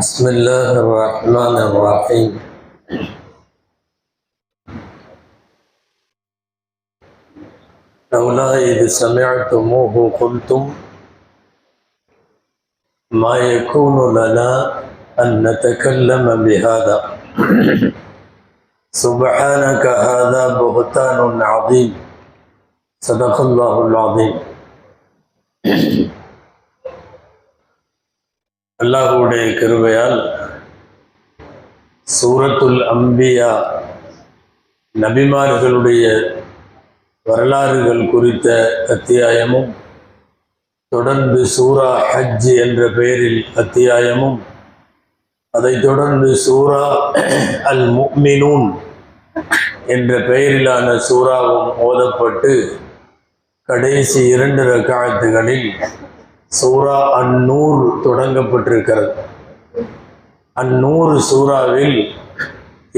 بسم الله الرحمن الرحيم. لولا إذ سمعتموه قلتم ما يكون لنا أن نتكلم بهذا. سبحانك هذا بهتان عظيم. صدق الله العظيم. அல்லாஹுடைய கிருபையால் சூரத்துல் அம்பியா நபிமார்களுடைய வரலாறுகள் குறித்த அத்தியாயமும் தொடர்ந்து சூரா ஹஜ் என்ற பெயரில் அத்தியாயமும் அதைத் தொடர்ந்து சூரா அல் முக்மினூன் என்ற பெயரிலான சூறாவும் ஓதப்பட்டு கடைசி இரண்டு ரக்காயத்துகளில் சூரா அந்நூர் தொடங்கப்பட்டிருக்கிறது. அந்நூறு சூறாவில்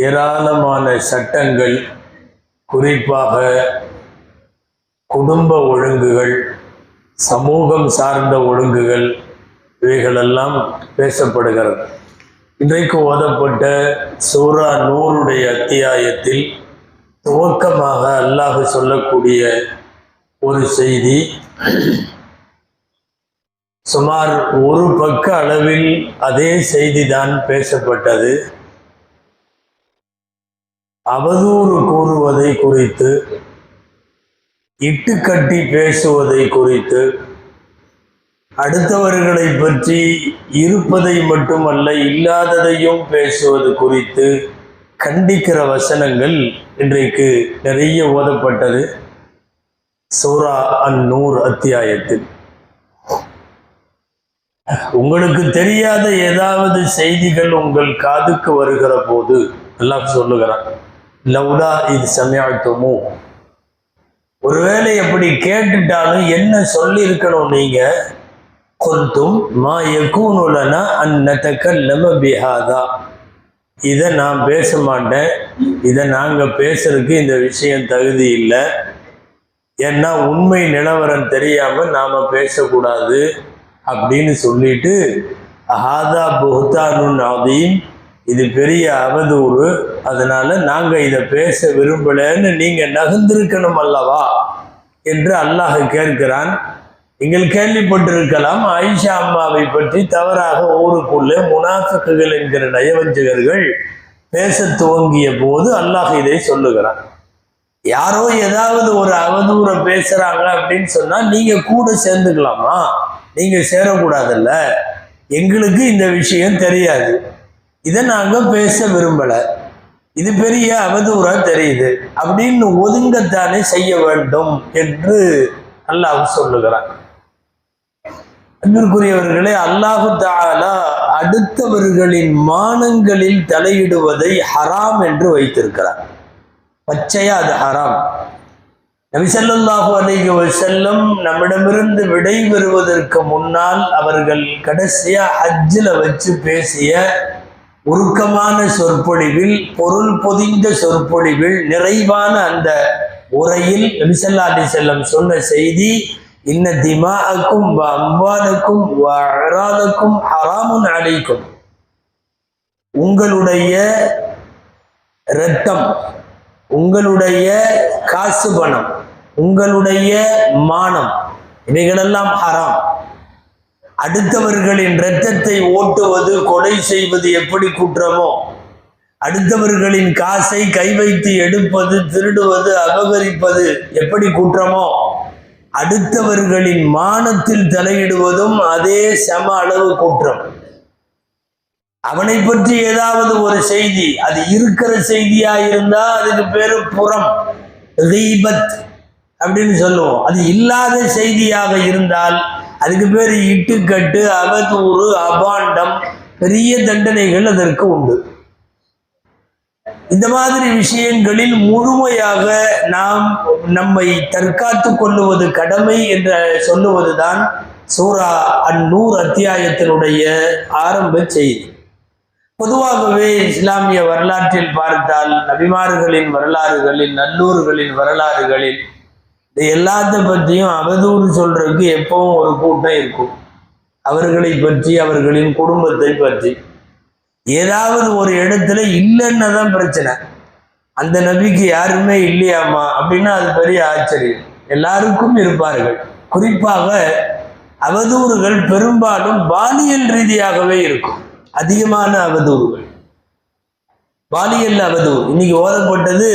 ஏராளமான சட்டங்கள் குறிப்பாக குடும்ப ஒழுங்குகள் சமூகம் சார்ந்த ஒழுங்குகள் இவைகளெல்லாம் பேசப்படுகிறது. இன்றைக்கு ஓதப்பட்ட சூரா நூறுடைய அத்தியாயத்தில் துவக்கமாக அல்லாஹ் சொல்லக்கூடிய ஒரு செய்தி சுமார் ஒரு பக்க அளவில் அதே செய்திதான் பேசப்பட்டது. அவதூறு கூறுவதை குறித்து இட்டுக்கட்டி பேசுவதை குறித்து அடுத்தவர்களை பற்றி இருப்பதை மட்டுமல்ல இல்லாததையும் பேசுவது குறித்து கண்டிக்கிற வசனங்கள் இன்றைக்கு நிறைய ஓதப்பட்டது. சூரா அந்நூர் அத்தியாயத்தில். உங்களுக்கு தெரியாத ஏதாவது செய்திகள் உங்கள் காதுக்கு வருகிற போது எல்லாம் சொல்லுகிறான் லவுடா இது சமயத்துமோ ஒருவேளை எப்படி கேட்டுட்டாலும் என்ன சொல்லியிருக்கணும் நீங்க? கொந்தும் மா எக்கூனுலனா அந்நத்தக்கல்லம பிஹாதா. இதை நான் பேச மாட்டேன். இதை நாங்கள் பேசுறதுக்கு இந்த விஷயம் தகுதி இல்லை. ஏன்னா உண்மை நிலவரம் தெரியாமல் நாம் பேசக்கூடாது. அப்படின்னு சொல்லிட்டு ஹாதா புஹ்தானுன் அதீம் இது பெரிய அவதூறு. அதனால நாங்கள் இதை பேச விரும்பலன்னு நீங்கள் நகர்ந்திருக்கணும் அல்லவா? என்று அல்லாஹ் கேட்கிறான். நீங்கள் கேள்விப்பட்டிருக்கலாம் ஆயிஷா அம்மாவை பற்றி தவறாக ஊருக்குள்ளே முனாஃபிக்குகள் என்கிற நயவஞ்சகர்கள் பேச துவங்கிய போது அல்லாஹ் இதை சொல்லுகிறான். யாரோ ஏதாவது ஒரு அவதூறை பேசுகிறாங்க அப்படின்னு சொன்னால் நீங்கள் கூட சேர்ந்துக்கலாமா? நீங்கள் சேரக்கூடாதுல்ல. எங்களுக்கு இந்த விஷயம் தெரியாது. இதை நாங்கள் பேச விரும்பலை. இது பெரிய அவதூறாக தெரியுது. அப்படின்னு ஒதுங்கத்தானே செய்ய வேண்டும் என்று அல்லாஹ் சொல்லுகிறான். அன்பிற்குரியவர்களே அல்லாஹு தாலா அடுத்தவர்களின் மானங்களில் தலையிடுவதை ஹராம் என்று வைத்திருக்கிறார். பச்சையா அது ஹராம். நபிசல்லாஹு அலைஹி வசல்லம் நம்மிடமிருந்து விடை பெறுவதற்கு முன்னால் அவர்கள் கடைசியா ஹஜ்ஜில் வச்சு பேசிய உருக்கமான சொற்பொழிவில் பொருள் பொதிந்த சொற்பொழிவில் நிறைவான அந்த உரையில் நபிசல்லா அலி செல்லம் சொன்ன செய்தி இன்ன திமாக்கும் அம்பானுக்கும் அராதக்கும் ஹராமுன் அழைக்கும் உங்களுடைய இரத்தம் உங்களுடைய காசு பணம் உங்களுடைய மானம் இவைகளெல்லாம் ஹராம். அடுத்தவர்களின் இரத்தத்தை ஓட்டுவது கொலை செய்வது எப்படி குற்றமோ அடுத்தவர்களின் காசை கை வைத்து எடுப்பது திருடுவது அபகரிப்பது எப்படி குற்றமோ அடுத்தவர்களின் மானத்தில் தலையிடுவதும் அதே சம அளவு குற்றம். அவனை பற்றி ஏதாவது ஒரு செய்தி அது இருக்கிற செய்தியா இருந்தா அதுக்கு பேரு புறம். ரீபத் அப்படின்னு சொல்லுவோம். அது இல்லாத செய்தியாக இருந்தால் அதுக்கு பேர் இட்டுக்கட்டு அவதூறு அபாண்டம் பெரிய தண்டனைகள் அதற்கு உண்டு. இந்த மாதிரி விஷயங்களில் முழுமையாக நாம் நம்மை தற்காத்து கொள்ளுவது கடமை என்று சொல்லுவதுதான் சூரா அந்நூறு அத்தியாயத்தினுடைய ஆரம்ப செய்தி. பொதுவாகவே இஸ்லாமிய வரலாற்றில் பார்த்தால் நபிமார்களின் வரலாறுகளில் நல்லூர்களின் வரலாறுகளில் இது எல்லாத்த பற்றியும் அவதூறு சொல்றதுக்கு எப்பவும் ஒரு கூட்டம் இருக்கும். அவர்களை பற்றி அவர்களின் குடும்பத்தை பற்றி. ஏதாவது ஒரு இடத்துல இல்லைன்னு தான் பிரச்சனை. அந்த நபிக்கு யாருமே இல்லையாமா அப்படின்னா அது பெரிய ஆச்சரியம். எல்லாருக்கும் இருப்பார்கள். குறிப்பாக அவதூறுகள் பெரும்பாலும் பாலியல் ரீதியாகவே இருக்கும். அதிகமான அவதூறுகள். பாலியல் அவதூறு. இன்னைக்கு ஓதப்பட்டது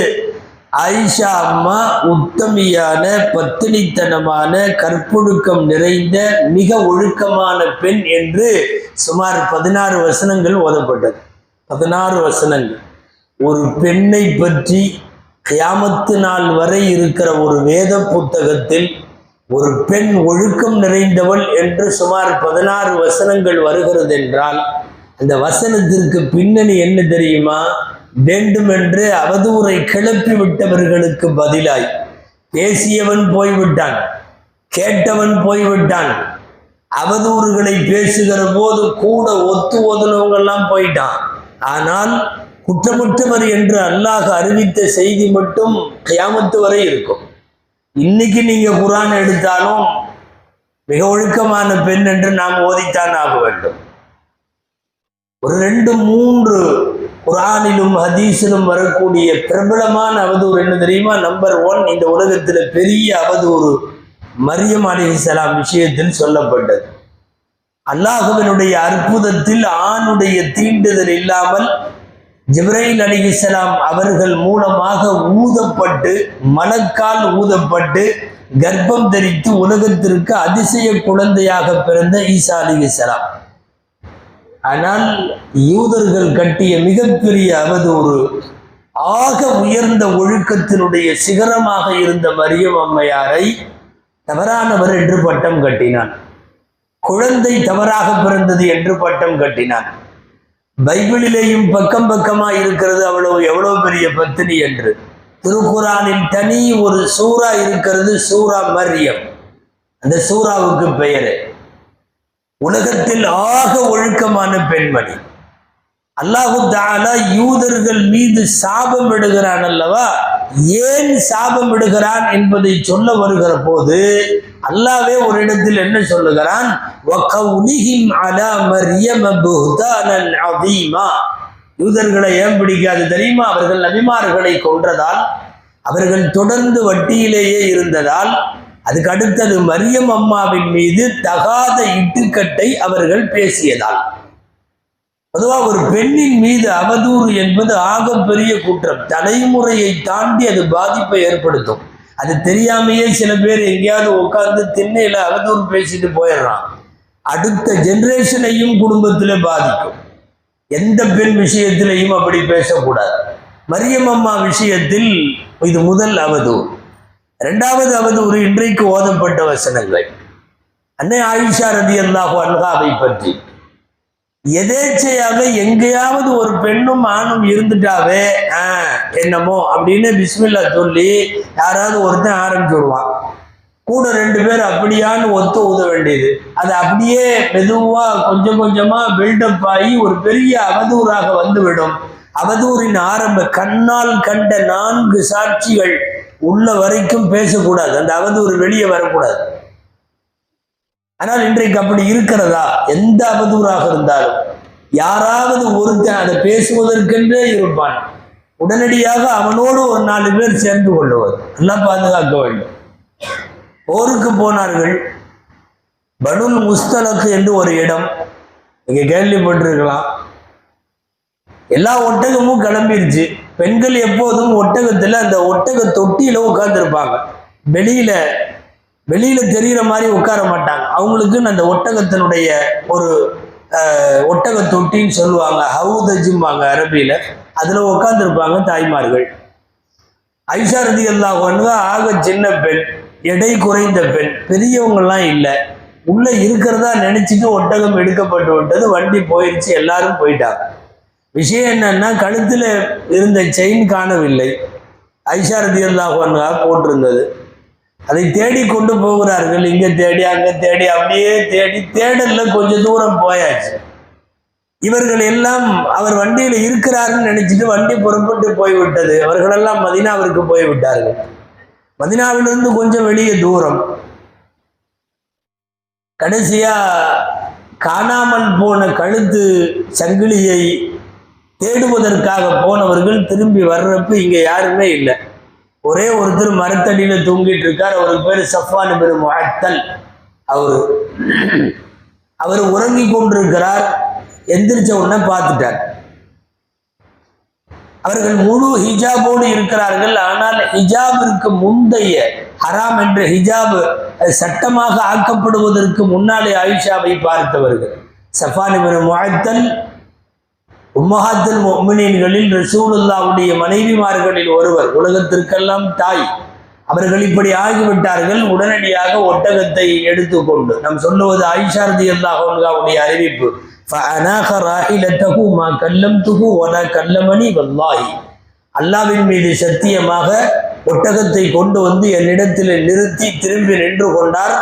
ஆயிஷா அம்மா உத்தமியான பத்தினித்தனமான கற்பொழுக்கம் நிறைந்த மிக ஒழுக்கமான பெண் என்று சுமார் பதினாறு வசனங்கள் ஓதப்பட்டது. பதினாறு வசனங்கள். ஒரு பெண்ணை பற்றி கியாமத்து நாள் வரை இருக்கிற ஒரு வேத புத்தகத்தில் ஒரு பெண் ஒழுக்கம் நிறைந்தவள் என்று சுமார் பதினாறு வசனங்கள் வருகிறது என்றால் அந்த வசனத்திற்கு பின்னணி என்ன தெரியுமா? வேண்டுமென்று அவதூரை கிளப்பி விட்டவர்களுக்கு பதிலாய். பேசியவன் போய்விட்டான் கேட்டவன் போய்விட்டான். அவதூறுகளை பேசுகிற போது கூட ஒத்து ஓதுனவங்கெல்லாம் போயிட்டான். ஆனால் குற்றமற்றவர் என்று அல்லாஹ் அறிவித்த செய்தி மட்டும் கியாமத்து வரை இருக்கும். இன்னைக்கு நீங்க குரான் எடுத்தாலும் மிக ஒழுக்கமான பெண் என்று நாம் ஓதித்தான் ஆக வேண்டும். ஒரு ரெண்டு மூன்று குரானிலும் ஹதீஸிலும் வரக்கூடிய பிரபலமான அவதூறு என்ன தெரியுமா? நம்பர் ஒன் இந்த உலகத்தில் பெரிய அவதூறு மரியம் அலிஹிசலாம் விஷயத்தில் சொல்லப்பட்டது. அல்லாஹுவினுடைய அற்புதத்தில் ஆணுடைய தீண்டுதல் இல்லாமல் ஜிப்ரைல் அலிஹிசலாம் அவர்கள் மூலமாக ஊதப்பட்டு மலக்கால் ஊதப்பட்டு கர்ப்பம் தரித்து உலகத்திற்கு அதிசய குழந்தையாக பிறந்த ஈசா அலிஹிசலாம் ஆனால் யூதர்கள் கட்டிய மிகப்பெரிய அவதூறு ஆக உயர்ந்த ஒழுக்கத்தினுடைய சிகரமாக இருந்த மரியம் அம்மையாரை தவறானவர் என்று பட்டம் கட்டினான். குழந்தை தவறாக பிறந்தது என்று பட்டம் கட்டினான். பைபிளிலேயும் பக்கம் பக்கமா இருக்கிறது அவ்வளவு எவ்வளவு பெரிய பத்தினி என்று. திருக்குறானில் தனி ஒரு சூறா இருக்கிறது சூரா மரியம். அந்த சூறாவுக்கு பெயர். உலகத்தில் ஆக ஒழுக்கமான பெண்மணி. அல்லாஹு தாலா யூதர்கள் மீது சாபம் விடுகிறான் அல்லவா? ஏன் சாபம் விடுகிறான் என்பதை சொல்ல வருகிற போது அல்லாவே ஒரு இடத்தில் என்ன சொல்லுகிறான்? அலா அதீமா யூதர்களை ஏன் பிடிக்காது தெரியுமா? அவர்கள் நபிமார்களை கொன்றதால் அவர்கள் தொடர்ந்து வட்டியிலேயே இருந்ததால் அதுக்கு அடுத்தது மரியம் அம்மாவின் மீது தகாத இட்டுக்கட்டை அவர்கள் பேசியதால். பொதுவாக ஒரு பெண்ணின் மீது அவதூறு என்பது ஆகப்பெரிய குற்றம். தலைமுறையை தாண்டி அது பாதிப்பை ஏற்படுத்தும். அது தெரியாமையே சில பேர் எங்கேயாவது உட்கார்ந்து திண்ணையில் அவதூறு பேசிட்டு போயிடுறான். அடுத்த ஜென்ரேஷனையும் குடும்பத்தில் பாதிக்கும். எந்த பெண் விஷயத்திலையும் அப்படி பேசக்கூடாது. மரியம் அம்மா விஷயத்தில் இது முதல் அவதூறு. இரண்டாவது ஒரு இன்றைக்கு ஓதப்பட்ட வசனங்கள். அன்னை ஆயிஷா ரதி அல்லாஹு அன்ஹாவை பற்றி. எதேச்சையாக எங்கேயாவது ஒரு பெண்ணும் ஆணும் இருந்துட்டாவே ஆ என்னமோ அப்படின்னு பிஸ்மில்லா சொல்லி யாராவது ஒருத்தன் ஆரம்பிச்சுடுவான் கூட ரெண்டு பேர் அப்படியான்னு ஒத்து ஊத வேண்டியது. அது அப்படியே மெதுவாக கொஞ்சம் கொஞ்சமாக பில்டப் ஆகி ஒரு பெரிய அவதூறாக வந்துவிடும். அவதூறின் ஆரம்ப கண்ணால் கண்ட நான்கு சாட்சிகள் உள்ள வரைக்கும் பேசக்கூடாது. அந்த அவதூறு வெளியே வரக்கூடாது. ஆனால் இன்றைக்கு அப்படி இருக்கிறதா? எந்த அவதூறாக இருந்தாலும் யாராவது ஒருத்தன் அதை பேசுவதற்கென்றே இருப்பான். உடனடியாக அவனோடு ஒரு நாலு பேர் சேர்ந்து கொள்ளுவது எல்லாம் பாதுகாக்க வேண்டும். போருக்கு போனார்கள். பனுல் முஸ்தலக்கு என்று ஒரு இடம். இங்கே கேள்விப்பட்டிருக்கலாம். எல்லா ஒட்டகமும் கிளம்பிருச்சு. பெண்கள் எப்போதும் ஒட்டகத்துல அந்த ஒட்டக தொட்டியில உட்காந்துருப்பாங்க வெளியில வெளியில தெரிகிற மாதிரி உட்கார மாட்டாங்க. அவங்களுக்குன்னு அந்த ஒட்டகத்தினுடைய ஒரு அஹ், ஒட்டக தொட்டின்னு சொல்லுவாங்க. ஹவுதஜிம்பாங்க அரபியில. அதுல உட்காந்துருப்பாங்க தாய்மார்கள். ஐசாரதி எல்லாம் ஒன்று ஆக சின்ன பெண் எடை குறைந்த பெண் பெரியவங்கெல்லாம் இல்லை. உள்ள இருக்கிறதா நினைச்சிட்டு ஒட்டகம் எடுக்கப்பட்டு விட்டது வண்டி போயிடுச்சு எல்லாரும் போயிட்டாங்க. விஷயம் என்னன்னா கழுத்தில் இருந்த செயின் காணவில்லை. ஐஷா ரதி போட்டிருந்தது. அதை தேடி கொண்டு போகிறார்கள். இங்கே தேடி அங்கே தேடி அப்படியே தேடி தேடல்ல கொஞ்சம் தூரம் போயாச்சு. இவர்கள் எல்லாம் அவர் வண்டியில் இருக்கிறாருன்னு நினைச்சிட்டு வண்டி புறப்பட்டு போய்விட்டது. அவர்களெல்லாம் மதினாவிற்கு போய்விட்டார்கள். மதினாவிலிருந்து கொஞ்சம் வெளியே தூரம். கடைசியா காணாமல் போன கழுத்து சங்கிலியை தேடுவதற்காக போனவர்கள் திரும்பி வர்றப்ப இங்க யாருமே இல்லை. ஒரே ஒருத்தர் மரத்தடியில தூங்கிட்டு இருக்கார். அவருக்கு பேர் சஃபான் பேர் முகத்தல் அவர். அவர் உறங்கி கொண்டிருக்கிறார். எந்திரிச்ச உடனே பார்த்துட்டார். அவர்கள் முழு ஹிஜாபோடு இருக்கிறார்கள். ஆனால் ஹிஜாபிற்கு முந்தைய ஹராம் என்ற ஹிஜாப் சட்டமாக ஆக்கப்படுவதற்கு முன்னாலே ஆயிஷாவை பார்த்தவர்கள். சஃபானிபின் முகத்தல் உம்மஹாத்தில் மொமினின்களில் ரசூலுல்லாவுடைய மனைவிமார்களில் ஒருவர் உலகத்திற்கெல்லாம் தாய். அவர்கள் இப்படி ஆகிவிட்டார்கள் உடனடியாக ஒட்டகத்தை எடுத்துக்கொண்டு. நம் சொல்லுவது ஐஷாரதி அல்லாஹாவுடைய அறிவிப்பு. கல்லம் துகு ஒன கல்லமணி வல்லாஹி. அல்லாவின் மீது சத்தியமாக ஒட்டகத்தை கொண்டு வந்து என்னிடத்தில் நிறுத்தி திரும்பி நின்று கொண்டார்.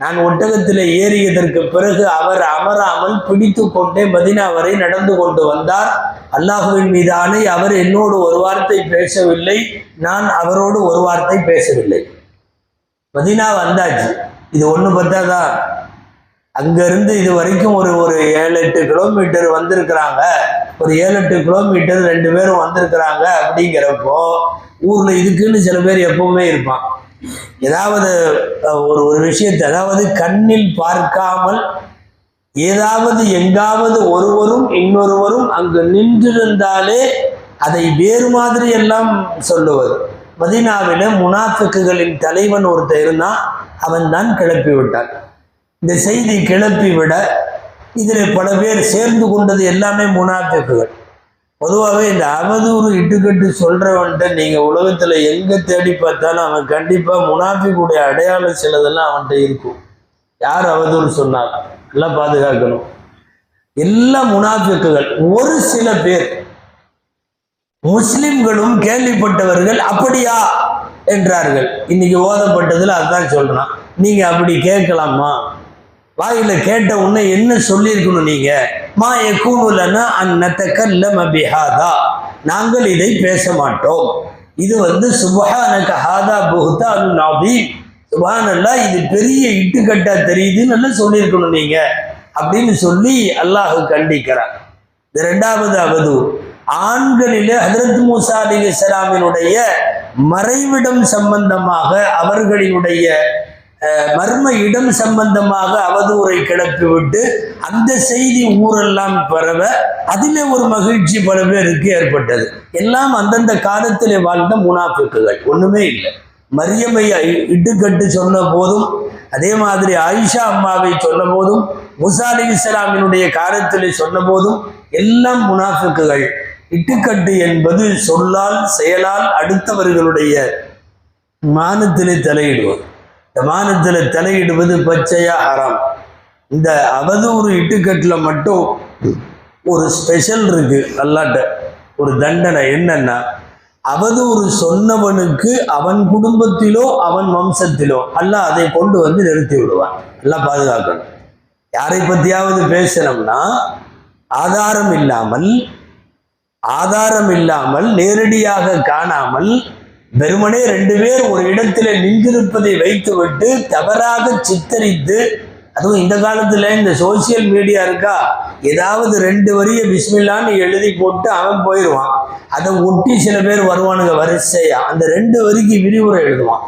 நான் ஒட்டகத்தில் ஏறியதற்கு பிறகு அவர் அமராமல் பிடித்து கொண்டே மதினா வரை நடந்து கொண்டு வந்தார். அல்லாஹுவின் மீது ஆணை அவர் என்னோடு ஒரு வார்த்தை பேசவில்லை நான் அவரோடு ஒரு வார்த்தை பேசவில்லை. மதினா வந்தாச்சு. இது ஒன்று பத்தாதா? அங்கிருந்து இது வரைக்கும் ஒரு ஒரு ஏழு எட்டு கிலோமீட்டர் வந்திருக்கிறாங்க. ஒரு ஏழு எட்டு கிலோமீட்டர் ரெண்டு பேரும் வந்திருக்கிறாங்க அப்படிங்கிறப்போ ஊரில் இதுக்குன்னு சில பேர் எப்பவுமே இருப்பான். ஏதாவது ஒரு ஒரு விஷயத்தை அதாவது கண்ணில் பார்க்காமல் ஏதாவது எங்காவது ஒருவரும் இன்னொருவரும் அங்கு நின்றிருந்தாலே அதை வேறு மாதிரி எல்லாம் சொல்லுவது. மதீனாவில முனாஃபிக்குகளின் தலைவன் ஒருத்தர் இருந்தான். அவன் தான் கிளப்பி விட்டான் இந்த செய்தி கிளப்பி விட இதில் பல பேர் சேர்ந்து கொண்டது எல்லாமே முனாஃபிக்குகள். பொதுவாகவே இந்த அவதூறு இட்டுக்கட்டு சொல்றவன்ட்ட நீங்க உலகத்துல எங்க தேடி பார்த்தாலும் அவன் கண்டிப்பா முனாஃபிக்குடைய அடையாளம் சிலதெல்லாம் அவன்கிட்ட இருக்கும். யார் அவதூறு சொன்னால் எல்லாம் பாதுகாக்கணும். எல்லா முனாஃபிக்குகள் ஒரு சில பேர் முஸ்லிம்களும் கேள்விப்பட்டவர்கள் அப்படியா? என்றார்கள். இன்னைக்கு ஓதப்பட்டதுல அதான் சொல்றான். நீங்க அப்படி கேட்கலாமா? வாயில கேட்ட உடனே என்ன சொல்லியிருக்கணும் நீங்க? மா எக்கூனுலனா அந்நத்தக்கல்ல மபிஹாதா நாங்கள் இதை பேச மாட்டோம். இது வந்து சுபஹானக ஹாதா புஹ்தா அனு நாபீம் சுபஹானல்லா இது பெரிய இட்டுக்கட்டா தெரியுதுன்னு நல்லா சொல்லியிருக்கணும் நீங்க. அப்படின்னு சொல்லி அல்லாஹ் கண்டிக்கிறான். இது ரெண்டாவது அவது. ஆண்களிலே ஹதரத் மூசா அலி இஸ்லாமினுடைய மறைவிடம் சம்பந்தமாக அவர்களினுடைய மர்ம இடம் சம்பந்தமாக அவதூறை கிளப்பிவிட்டு அந்த செய்தி ஊரெல்லாம் பரவ அதிலே ஒரு மகிழ்ச்சி பல பேருக்கு ஏற்பட்டது. எல்லாம் அந்தந்த காலத்திலே வாழ்ந்த முனாஃபிக்குகள். ஒண்ணுமே இல்லை. மரியமை இட்டுக்கட்டு சொன்ன போதும் அதே மாதிரி ஆயிஷா அம்மாவை சொன்ன போதும் முசா அலி இஸ்லாமினுடைய காலத்திலே சொன்ன போதும் எல்லாம் முனாஃபிக்குகள். இட்டுக்கட்டு என்பது சொல்லால் செயலால் அடுத்தவர்களுடைய மானத்திலே தலையிடுவது. இந்த தலையிடுவது பச்சையா ஹராம். இந்த அவதூறு இட்டுக்கட்டில் மட்டும் ஒரு ஸ்பெஷல் இருக்கு அல்லாட்ட. ஒரு தண்டனை என்னன்னா அவதூறு சொன்னவனுக்கு அவன் குடும்பத்திலோ அவன் வம்சத்திலோ அல்லாஹ் அதை கொண்டு வந்து நிறுத்தி விடுவான். எல்லாம் பாதுகாக்கணும். யாரை பற்றியாவது பேசணும்னா ஆதாரம் இல்லாமல் ஆதாரம் இல்லாமல் நேரடியாக காணாமல் வெறுமனே ரெண்டு பேர் ஒரு இடத்துல நின்றிருப்பதை வைத்துவிட்டு தவறாக சித்தரித்து அதுவும் இந்த காலத்தில் இந்த சோசியல் மீடியா இருக்கா? ஏதாவது ரெண்டு வரியை பிஸ்மில்லான்னு எழுதி போட்டு அவன் போயிடுவான். அதை ஒட்டி சில பேர் வருவானுங்க வரிசையா. அந்த ரெண்டு வரிக்கு விரிவுரை எழுதுவான்.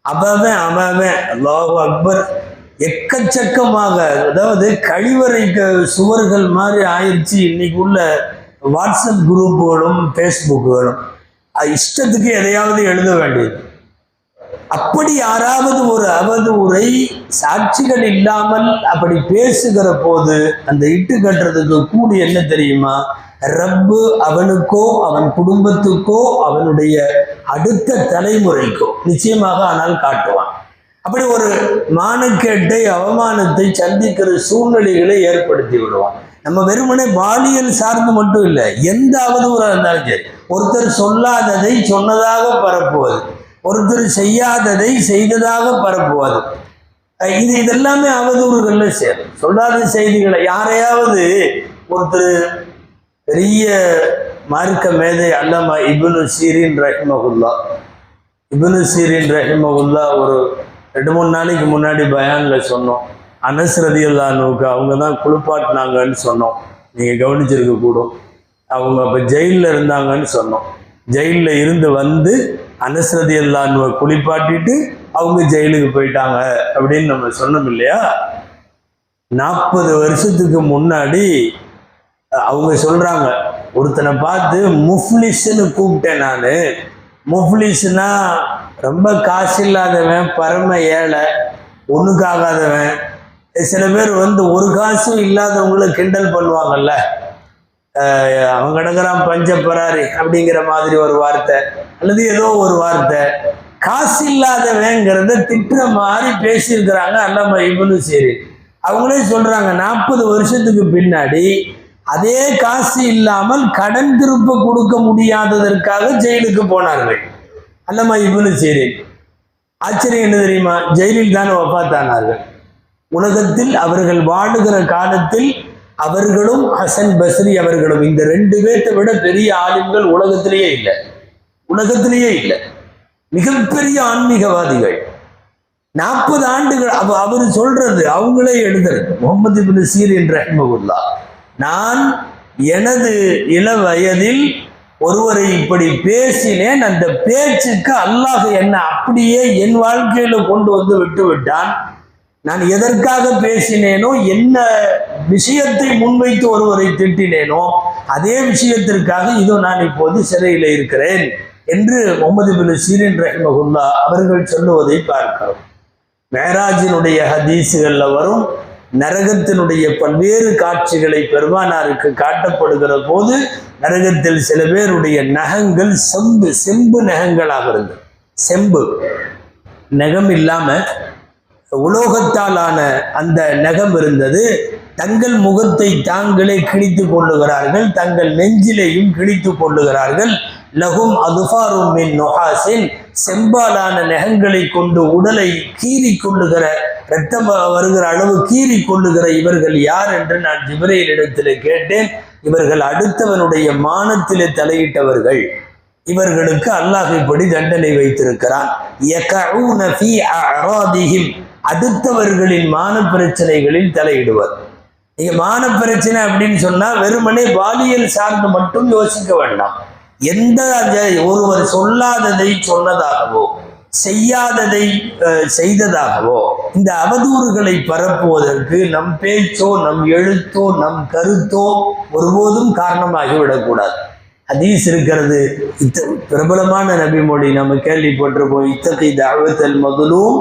அவன் அவன் அல்லாஹு அக்பர் எக்கச்சக்கமாக அதாவது கழிவறை சுவர்கள் மாதிரி ஆயிடுச்சு இன்னைக்கு உள்ள வாட்ஸ்அப் குரூப்புகளும் ஃபேஸ்புக்குகளும் இஷ்டத்துக்கு எதையாவது எழுத வேண்டியது. அப்படி யாராவது ஒரு அவதூறை சாட்சிகள் இல்லாமல் அப்படி பேசுகிற போது அந்த இட்டு கட்டுறதுக்கு கூடி என்ன தெரியுமா? ரப்பு அவனுக்கோ அவன் குடும்பத்துக்கோ அவனுடைய அடுத்த தலைமுறைக்கோ நிச்சயமாக ஆனால் காட்டுவான். அப்படி ஒரு மானக்கேட்டை அவமானத்தை சந்திக்கிற சூழ்நிலைகளை ஏற்படுத்தி விடுவான். நம்ம வெறுமனே பாலியல் சார்ந்து மட்டும் இல்லை எந்த அவதூறாக இருந்தாலும் சரி. ஒருத்தர் சொல்லாததை சொன்னதாக பரப்புவது ஒருத்தர் செய்யாததை செய்ததாக பரப்புவது. இது இதெல்லாமே அவதூறுகளில் சேரும். சொல்லாத செய்திகளை யாரையாவது ஒருத்தர் பெரிய மார்க்க மேதை அல்லமா இபுனு சீரின் ரஹிமகுல்லா இபுனு சீரின் ரஹிமகுல்லா ஒரு ரெண்டு மூணு நாளைக்கு முன்னாடி பயானில் சொன்னோம். அனஸ்ரதி அல்லானுக்கு அவங்க தான் குளிப்பாட்டினாங்கன்னு சொன்னோம். நீங்கள் கவனிச்சிருக்க கூடும். அவங்க அப்போ ஜெயிலில் இருந்தாங்கன்னு சொன்னோம். ஜெயிலில் இருந்து வந்து அனஸ்ரதி அல்லானுவை குளிப்பாட்டிட்டு அவங்க ஜெயிலுக்கு போயிட்டாங்க அப்படின்னு நம்ம சொன்னோம் இல்லையா? நாற்பது வருஷத்துக்கு முன்னாடி அவங்க சொல்கிறாங்க ஒருத்தனை பார்த்து முஃப்லிஸ்ன்னு கூப்பிட்டேன் நான். முஃப்லிஸ்னா ரொம்ப காசு இல்லாதவன் பரம ஏழை ஒன்றுக்காகாதவன் சில பேர் வந்து ஒரு காசும் இல்லாதவங்களை கிண்டல் பண்ணுவாங்கல்ல. அவன் கிடக்குறான் பஞ்ச பராரி அப்படிங்கிற மாதிரி ஒரு வார்த்தை. அல்லது ஏதோ ஒரு வார்த்தை. காசு இல்லாதவங்கிறத திட்டுற மாதிரி பேசியிருக்கிறாங்க அல்லாம இவனு சரி. அவங்களே சொல்றாங்க நாற்பது வருஷத்துக்கு பின்னாடி அதே காசு இல்லாமல் கடன் திருப்ப கொடுக்க முடியாததற்காக ஜெயிலுக்கு போனார்கள். அல்லமா இவனு சரி. ஆச்சரியம் என்ன தெரியுமா? ஜெயிலில் தான் ஒப்பாத்தானார்கள் உலகத்தில் அவர்கள் வாழுகிற காலத்தில் அவர்களும் ஹசன் பஸ்ரி அவர்களும் இந்த ரெண்டு பேர்த்தை விட பெரிய ஆளுங்கள் உலகத்திலேயே இல்லை. உலகத்திலேயே இல்லை. மிகப்பெரிய ஆன்மீகவாதிகள். நாற்பது ஆண்டுகள் அவ அவர் சொல்றது அவங்களே எழுதுறது. முகமது பின் சீரின் ரஹ்மகுல்லா நான் எனது இள வயதில் ஒருவரை இப்படி பேசினேன். அந்த பேச்சுக்கு அல்லாஹ் என்ன அப்படியே என் வாழ்க்கையில கொண்டு வந்து விட்டு விட்டான். நான் எதற்காக பேசினேனோ என்ன விஷயத்தை முன்வைத்து ஒருவரை திட்டினேனோ அதே விஷயத்திற்காக இதோ நான் இப்போது சிறையில் இருக்கிறேன் என்று முகமது பின் சீரின் ரஹ்மகுல்லா அவர்கள் சொல்லுவதை பார்க்கிறோம். மேராஜினுடைய ஹதீஸுகள்ல வரும் நரகத்தினுடைய பல்வேறு காட்சிகளை பெருமானாருக்கு காட்டப்படுகிற போது நரகத்தில் சில பேருடைய நகங்கள் செம்பு செம்பு நகங்களாக இருந்தது. செம்பு. நகம் இல்லாம உலோகத்தால் ஆன அந்த நகம் இருந்தது. தங்கள் முகத்தை தாங்களே கிழித்து கொள்ளுகிறார்கள். தங்கள் நெஞ்சிலேயும் கிழித்து கொள்ளுகிறார்கள். லகும் அதுஃபாரும் மின் நொஹாசின் செம்பாலான நகங்களை கொண்டு உடலை கீறி கொள்ளுகிற ரத்தம் வருகிற அளவு கீறி கொள்ளுகிற இவர்கள் யார் என்று நான் ஜிப்ரையிலிடத்தில் கேட்டேன். இவர்கள் அடுத்தவனுடைய மானத்திலே தலையிட்டவர்கள். இவர்களுக்கு அல்லாஹ் இப்படி தண்டனை வைத்திருக்கிறான். அடுத்தவர்களின் மான பிரச்சனைகளில் தலையிடுவர் நீங்க மான பிரச்சனை அப்படின்னு சொன்னா வெறுமனே பாலியல் சார்ந்து மட்டும் யோசிக்க வேண்டாம். எந்த ஒருவர் சொல்லாததை சொன்னதாகவோ செய்யாததை செய்ததாகவோ இந்த அவதூறுகளை பரப்புவதற்கு நம் பேச்சோ நம் எழுத்தோ நம் கருத்தோ ஒருபோதும் காரணமாகி விடக்கூடாது ஹதீஸ் இருக்கிறது. இத்த பிரபலமான நபிமொழி நம்ம கேள்விப்பட்டிருப்போம். இத்தகை தாவத்தல் மகளும்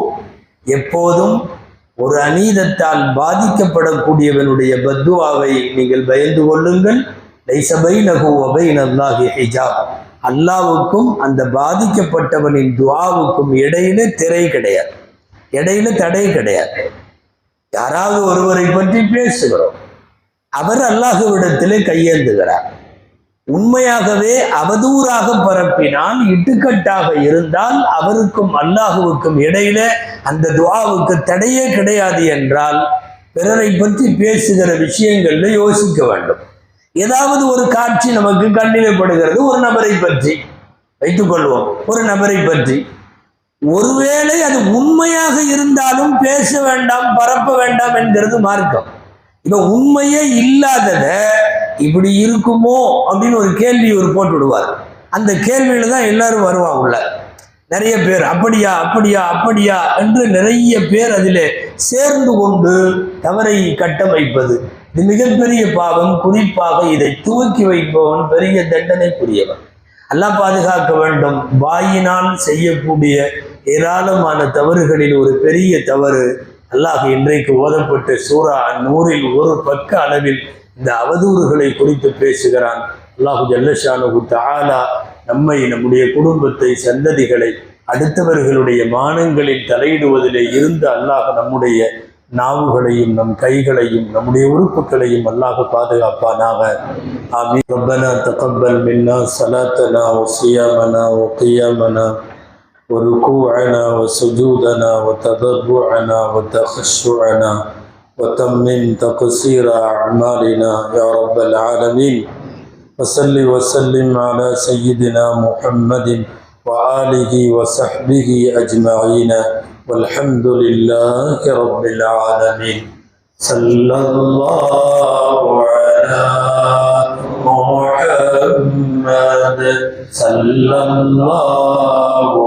எப்போதும் ஒரு அநீதத்தால் பாதிக்கப்படக்கூடியவனுடைய பத்துவாவை நீங்கள் பயந்து கொள்ளுங்கள். லைசபை நகு அபை நல்லாஹி ஹிஜாப். அல்லாவுக்கும் அந்த பாதிக்கப்பட்டவனின் துவாவுக்கும் இடையில திரை கிடையாது. இடையில தடை கிடையாது. யாராவது ஒருவரை பற்றி பேசுகிறோம். அவர் அல்லாஹுவிடத்திலே கையேந்துகிறார். உண்மையாகவே அவதூறாக பரப்பினால் இட்டுக்கட்டாக இருந்தால் அவருக்கும் அல்லாஹுவுக்கும் இடையில அந்த துவாவுக்கு தடையே கிடையாது என்றால் பிறரை பற்றி பேசுகிற விஷயங்கள்ல யோசிக்க வேண்டும். ஏதாவது ஒரு காட்சி நமக்கு கண்ணிலைப்படுகிறது ஒரு நபரை பற்றி வைத்துக்கொள்வோம் ஒரு நபரை பற்றி. ஒருவேளை அது உண்மையாக இருந்தாலும் பேச வேண்டாம் பரப்ப வேண்டாம் என்கிறது மார்க்கம். இப்போ உண்மையே இல்லாதத இப்படி இருக்குமோ அப்படின்னு ஒரு கேள்வி ஒரு போட்டு விடுவார். அந்த கேள்வியில தான் எல்லாரும் வருவாங்க உள்ள. நிறைய பேர் அப்படியா அப்படியா அப்படியா என்று நிறைய பேர் அதில் சேர்ந்து கொண்டு தவறை கட்டமைப்பது. இது மிகப்பெரிய பாவம் குறிப்பாக இதை துவக்கி வைப்பவன் பெரிய தண்டனைக்குரியவன். அல்லாஹ் பாதுகாக்க வேண்டும். வாயினால் செய்யக்கூடிய ஏராளமான தவறுகளில் ஒரு பெரிய தவறு அல்லாஹ் இன்றைக்கு ஓதப்பட்ட சூரா நூறில் ஒரு பக்க அளவில் இந்த அவதூறுகளை குறித்து பேசுகிறான். அல்லாஹு ஜல்லஷானு தாலா நம்மை நம்முடைய குடும்பத்தை சந்ததிகளை அடுத்தவர்களுடைய மானங்களில் தலையிடுவதிலே இருந்து அல்லாஹ் நம்முடைய நாவுகளையும் நம் கைகளையும் நம்முடைய உறுப்புகளையும் அல்லாஹ் பாதுகாப்பானாக. ஆமீன். ரப்பனா தகப்பல் மின்னா சலாத்தனா ஒசியாமனா ஒக்கியாமனா وركوعنا وسجودنا وتضرعنا وتخشعنا وتمم تقصير أعمالنا يا رب العالمين. وصل وسلم على سيدنا محمد وآله وصحبه أجمعين. والحمد لله رب العالمين. صلى الله على محمد. صلى الله